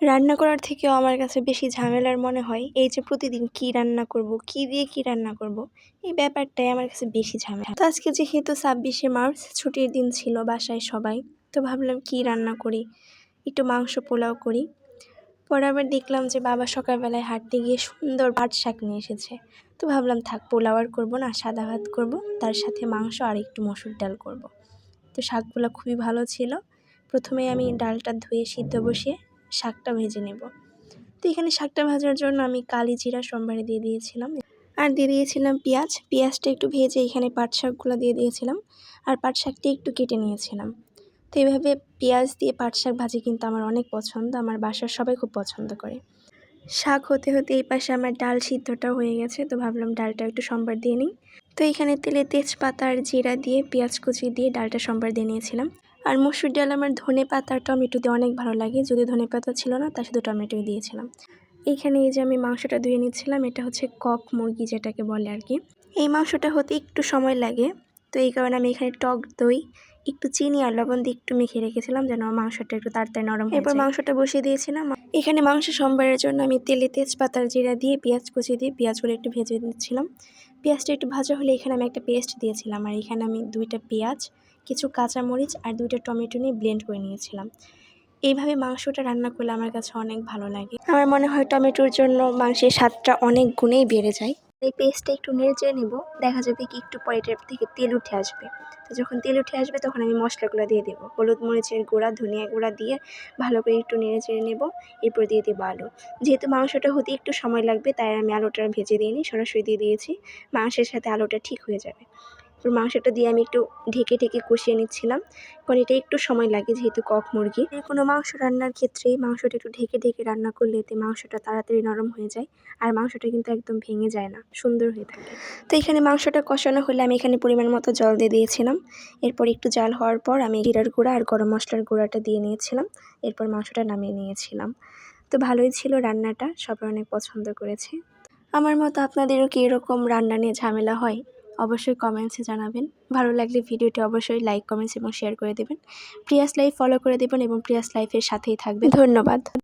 রান্না করার থেকেও আমার কাছে বেশি ঝামেলার মনে হয়, এই যে প্রতিদিন কি রান্না করব, কি দিয়ে কি রান্না করব, এই ব্যাপারটাই আমার কাছে বেশি ঝামেলা। তো আজকে যেহেতু ছাব্বিশে মার্চ, ছুটির দিন ছিল বাসায় সবাই, তো ভাবলাম কি রান্না করি, একটু মাংস পোলাও করি। পরে আবার দেখলাম যে বাবা সকালবেলায় হাঁটতে গিয়ে সুন্দর ভাত শাক নিয়ে এসেছে। তো ভাবলাম থাক, পোলাও আর করব না, সাদা ভাত করব, তার সাথে মাংস আর একটু মসুর ডাল করব। তো শাকগুলো খুবই ভালো ছিল। প্রথমে আমি ডালটা ধুয়ে সিদ্ধ বসিয়ে শাকটা ভেজে নেব। তো এখানে শাকটা ভাজার জন্য আমি কালি জিরা, সোমবারে দিয়ে দিয়েছিলাম। আর দিয়ে দিয়েছিলাম পেঁয়াজ। পেঁয়াজটা একটু ভেজে এখানে পাট শাকগুলো দিয়ে দিয়েছিলাম। আর পাট শাকটি একটু কেটে নিয়েছিলাম। তো এভাবে পেঁয়াজ দিয়ে পাট শাক ভাজি কিন্তু আমার অনেক পছন্দ। আমার বাসার সবাই খুব পছন্দ করে। শাক হতে হতে এই পাশে আমার ডাল সিদ্ধটাও হয়ে গেছে, তো ভাবলাম ডালটা একটু সম্বার দিয়ে নিই। তো এখানে তেলে তেজপাতা আর জিরা দিয়ে, পেঁয়াজ কুচি দিয়ে ডালটা সম্বার দিয়ে নিয়েছিলাম। আর মসুর ডাল আমার ধনে পাতা আর টমেটো দিয়ে অনেক ভালো লাগে, যদি ধনে পাতা ছিল না তার শুধু টমেটোই দিয়েছিলাম। এইখানে এই যে আমি মাংসটা ধুয়ে নিচ্ছিলাম, এটা হচ্ছে কক মুরগি যেটাকে বলে আর কি। এই মাংসটা হতে একটু সময় লাগে তো এই কারণে আমি এখানে টক দই একটু চিনি আর লবণ দিয়ে একটু মেখে রেখেছিলাম যেন মাংসটা একটু তাড়াতাড়ি নরম এরপর মাংসটা বসিয়ে দিয়েছিলাম। এখানে মাংস সম্বারের জন্য আমি তেলে তেজপাতার জিরা দিয়ে পেঁয়াজ কুচি দিয়ে পেঁয়াজগুলো একটু ভেজে দিচ্ছিলাম পেঁয়াজটা একটু ভাজা হলে এখানে আমি একটা পেস্ট দিয়েছিলাম আর এখানে আমি দুইটা পেঁয়াজ কিছু কাঁচামরিচ আর দুইটা টমেটো নিয়ে ব্লেন্ড করে নিয়েছিলাম। এইভাবে মাংসটা রান্না করলে আমার কাছে অনেক ভালো লাগে। আমার মনে হয় টমেটোর জন্য মাংসের স্বাদটা অনেক গুণেই বেড়ে যায়। এই পেস্টটা একটু নেড়ে চেড়ে নেব। দেখা যাবে কি একটু পরে এটার থেকে তেল উঠে আসবে। তো যখন তেল উঠে আসবে তখন আমি মশলাগুলো দিয়ে দেবো। হলুদ মরিচের গুঁড়া, ধনিয়া গুঁড়া দিয়ে ভালো করে একটু নেড়ে চেড়ে নেব। এরপর দিয়ে দেবো আলু। যেহেতু মাংসটা হতে একটু সময় লাগবে, তাই আমি আলুটা ভেজে দিয়ে নিই সরাসরি দিয়ে দিয়েছি। মাংসের সাথে আলুটা ঠিক হয়ে যাবে। মাংসটা দিয়ে আমি একটু ঢেকে ঢেকে কষিয়ে নিচ্ছিলাম। কারণ এটা একটু সময় লাগে যেহেতু কক মুরগি। কোনো মাংস রান্নার ক্ষেত্রে মাংসটা একটু ঢেকে ঢেকে রান্না করলে এতে মাংসটা তাড়াতাড়ি নরম হয়ে যায় আর মাংসটা কিন্তু একদম ভেঙে যায় না, সুন্দর হয়ে থাকে। তো এখানে মাংসটা কষানো হলে আমি এখানে পরিমাণ মতো জল দিয়ে দিয়েছিলাম। এরপর একটু জাল হওয়ার পর আমি জিরার গুঁড়া আর গরম মশলার গুঁড়াটা দিয়ে নিয়েছিলাম। এরপর মাংসটা নামিয়ে নিয়েছিলাম। তো ভালোই ছিল রান্নাটা, সবাই অনেক পছন্দ করেছে। আমার মতো আপনাদেরও কি এরকম রান্না নিয়ে ঝামেলা হয়? অবশ্যই কমেন্টসে জানাবেন। ভালো লাগলে ভিডিওটি অবশ্যই লাইক কমেন্টস এবং শেয়ার করে দেবেন। প্রিয়াস লাইফ ফলো করে দেবেন এবং প্রিয়াস লাইফের সাথেই থাকবেন। ধন্যবাদ।